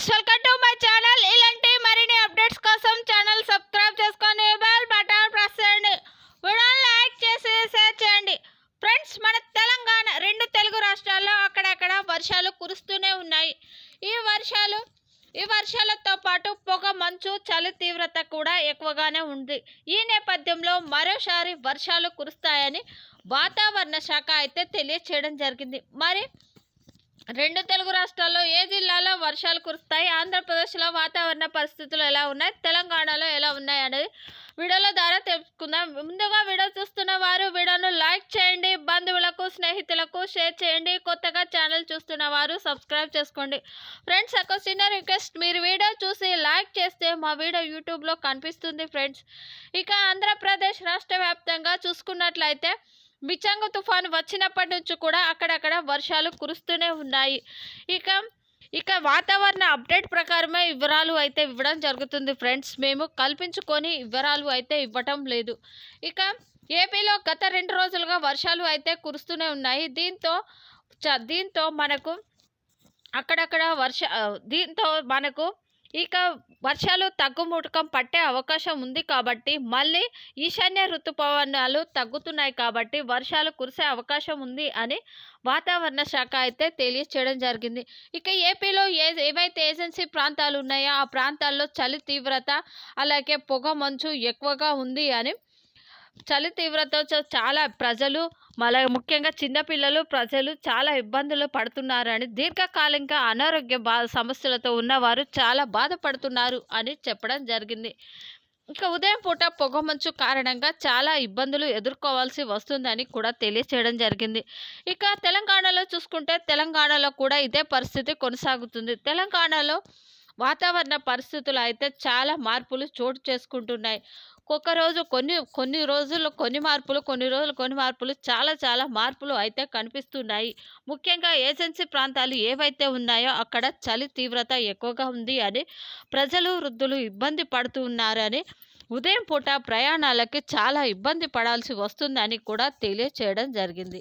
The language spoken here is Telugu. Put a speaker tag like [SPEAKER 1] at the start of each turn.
[SPEAKER 1] Friends welcome to my channel ఇలాంటి మరిన్ని అప్డేట్స్ కోసం ఛానల్ సబ్స్క్రైబ్ చేసుకొని బెల్ బటన్ ప్రెస్ చేయండి. వీడియోని లైక్ చేసి షేర్ చేయండి. ఫ్రెండ్స్ మన తెలంగాణ రెండు తెలుగు రాష్ట్రాల్లో అక్కడక్కడ వర్షాలు కురుస్తూనే ఉన్నాయి. ఈ వర్షాలు ఈ వర్షాలతో పాటు పొగ మంచు చలి తీవ్రత కూడా ఎక్కువగానే ఉంది. ఈ నేపథ్యంలో మరోసారి వర్షాలు కురుస్తాయని వాతావరణ శాఖ అయితే తెలియచేయడం జరిగింది. మరి రెండు తెలుగు రాష్ట్రాల్లో ఏ జిల్లాలో వర్షాలు కురుస్తాయి? ఆంధ్రప్రదేశ్లో వాతావరణ పరిస్థితులు ఎలా ఉన్నాయి? తెలంగాణలో ఎలా ఉన్నాయి అనేది వీడియోల ద్వారా తెలుసుకుందాం. ముందుగా వీడియో చూస్తున్న వారు వీడియోను లైక్ చేయండి బంధువులకు స్నేహితులకు షేర్ చేయండి. కొత్తగా ఛానల్ చూస్తున్న వారు సబ్స్క్రైబ్ చేసుకోండి. ఫ్రెండ్స్ ఒక చిన్న రిక్వెస్ట్. మీరు వీడియో చూసి లైక్ చేస్తే మా వీడియో యూట్యూబ్లో కనిపిస్తుంది ఫ్రెండ్స్. ఇక ఆంధ్రప్రదేశ్ రాష్ట్ర వ్యాప్తంగా చూసుకున్నట్లయితే బిచంగు తుఫాను వచ్చినప్పటి నుంచి కూడా అక్కడక్కడ వర్షాలు కురుస్తూనే ఉన్నాయి. ఇక ఇక వాతావరణ అప్డేట్ ప్రకారమే వివరాలు అయితే ఇవ్వడం జరుగుతుంది ఫ్రెండ్స్. మేము కల్పించుకొని వివరాలు అయితే ఇవ్వటం లేదు. ఇక ఏపీలో గత రెండు రోజులుగా వర్షాలు అయితే కురుస్తూనే ఉన్నాయి. దీంతో చ దీంతో మనకు అక్కడక్కడ వర్ష దీంతో మనకు ఇక వర్షాలు తగ్గుముఖం పట్టే అవకాశం ఉంది కాబట్టి మళ్ళీ ఈశాన్య ఋతుపవనాలు తగ్గుతున్నాయి కాబట్టి వర్షాలు కురిసే అవకాశం ఉంది అని వాతావరణ శాఖ అయితే తెలియచేయడం జరిగింది. ఇక ఏపీలో ఏ ఏవైతే ఏజెన్సీ ప్రాంతాలు ఉన్నాయో ఆ ప్రాంతాల్లో చలి తీవ్రత అలాగే పొగ మంచు ఎక్కువగా ఉంది అని చలి తీవ్రతతో చాలా ప్రజలు మళ్ళీ ముఖ్యంగా చిన్నపిల్లలు ప్రజలు చాలా ఇబ్బందులు పడుతున్నారని దీర్ఘకాలిక అనారోగ్య బా సమస్యలతో ఉన్నవారు చాలా బాధపడుతున్నారు అని చెప్పడం జరిగింది. ఇక ఉదయం పూట పొగమంచు కారణంగా చాలా ఇబ్బందులు ఎదుర్కోవాల్సి వస్తుందని కూడా తెలియచేయడం జరిగింది. ఇక తెలంగాణలో చూసుకుంటే తెలంగాణలో కూడా ఇదే పరిస్థితి కొనసాగుతుంది. తెలంగాణలో వాతావరణ పరిస్థితులు అయితే చాలా మార్పులు చోటు చేసుకుంటున్నాయి. ఒక్క రోజు కొన్ని కొన్ని రోజులు కొన్ని మార్పులు కొన్ని రోజులు కొన్ని మార్పులు చాలా చాలా మార్పులు అయితే కనిపిస్తున్నాయి. ముఖ్యంగా ఏజెన్సీ ప్రాంతాలు ఏవైతే ఉన్నాయో అక్కడ చలి తీవ్రత ఎక్కువగా ఉంది అని ప్రజలు వృద్ధులు ఇబ్బంది పడుతూ ఉన్నారని ఉదయం పూట ప్రయాణాలకి చాలా ఇబ్బంది పడాల్సి వస్తుందని కూడా తెలియచేయడం జరిగింది.